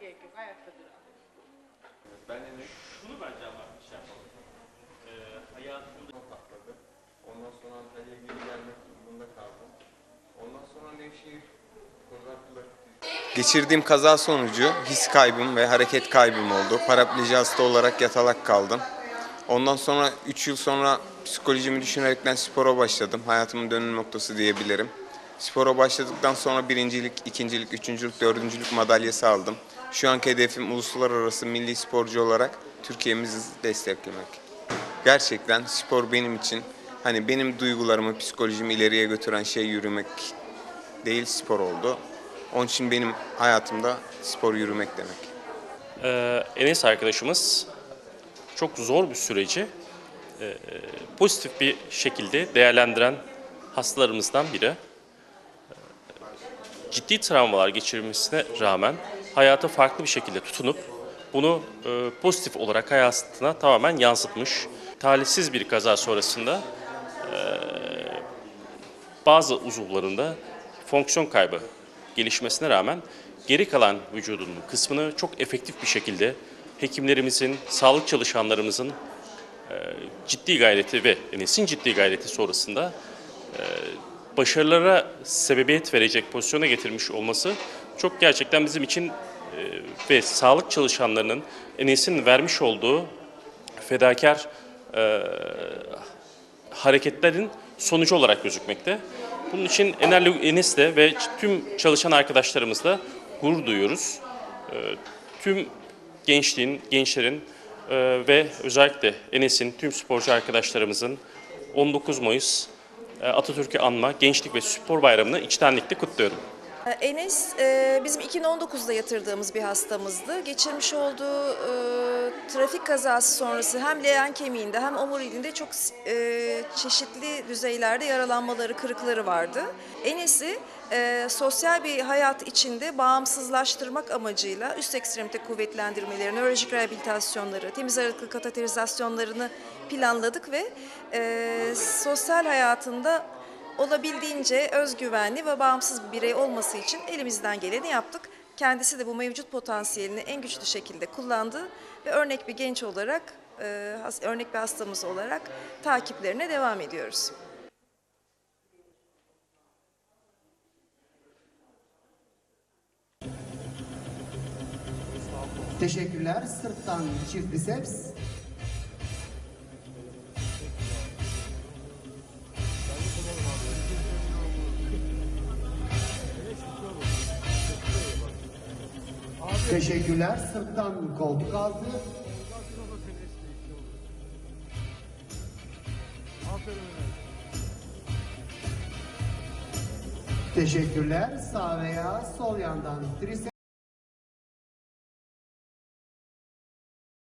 gerek yok. Ayakta dur abi. Ben de ne Şunu bence ama şey yapalım. Ee, hayatımda patladı. Ondan sonra Antalya'ya geri gelmek durumunda kaldım. Ondan sonra Nevşehir Geçirdiğim kaza sonucu his kaybım ve hareket kaybım oldu. Parapleji hasta olarak yatalak kaldım. Ondan sonra 3 yıl sonra psikolojimi düşünerekten spora başladım. Hayatımın dönüm noktası diyebilirim. Spora başladıktan sonra birincilik, ikincilik, üçüncülük, dördüncülük madalyası aldım. Şu anki hedefim uluslararası milli sporcu olarak Türkiye'mizi desteklemek. Gerçekten spor benim için hani benim duygularımı, psikolojimi ileriye götüren şey yürümek değil spor oldu. Onun için benim hayatımda spor yürümek demek. Ee, Enes arkadaşımız çok zor bir süreci e, pozitif bir şekilde değerlendiren hastalarımızdan biri. Ciddi travmalar geçirmesine rağmen hayata farklı bir şekilde tutunup bunu e, pozitif olarak hayatına tamamen yansıtmış. Talihsiz bir kaza sonrasında e, bazı uzuvlarında fonksiyon kaybı gelişmesine rağmen geri kalan vücudunun kısmını çok efektif bir şekilde hekimlerimizin, sağlık çalışanlarımızın e, ciddi gayreti ve Enes'in ciddi gayreti sonrasında e, başarılara sebebiyet verecek pozisyona getirmiş olması çok gerçekten bizim için e, ve sağlık çalışanlarının Enes'in vermiş olduğu fedakar e, hareketlerin sonucu olarak gözükmekte. Bunun için Enerli Enes'le ve tüm çalışan arkadaşlarımızla gurur duyuyoruz. E, tüm gençliğin, gençlerin e, ve özellikle Enes'in, tüm sporcu arkadaşlarımızın 19 Mayıs Atatürk'ü anma Gençlik ve Spor Bayramı'nı içtenlikle kutluyorum. Enes e, bizim 2019'da yatırdığımız bir hastamızdı. Geçirmiş olduğu e, trafik kazası sonrası hem leğen kemiğinde hem omuriliğinde çok e, çeşitli düzeylerde yaralanmaları, kırıkları vardı. Enes'i e, sosyal bir hayat içinde bağımsızlaştırmak amacıyla üst ekstremite kuvvetlendirmeleri, nörolojik rehabilitasyonları, temiz aralıklı kateterizasyonlarını planladık ve e, sosyal hayatında olabildiğince özgüvenli ve bağımsız bir birey olması için elimizden geleni yaptık. Kendisi de bu mevcut potansiyelini en güçlü şekilde kullandı ve örnek bir genç olarak, e, örnek bir hastamız olarak takiplerine devam ediyoruz. Teşekkürler. Sırttan çift biceps. Teşekkürler. Sırttan koltuk altı. Teşekkürler. Sağ veya sol yandan triceps.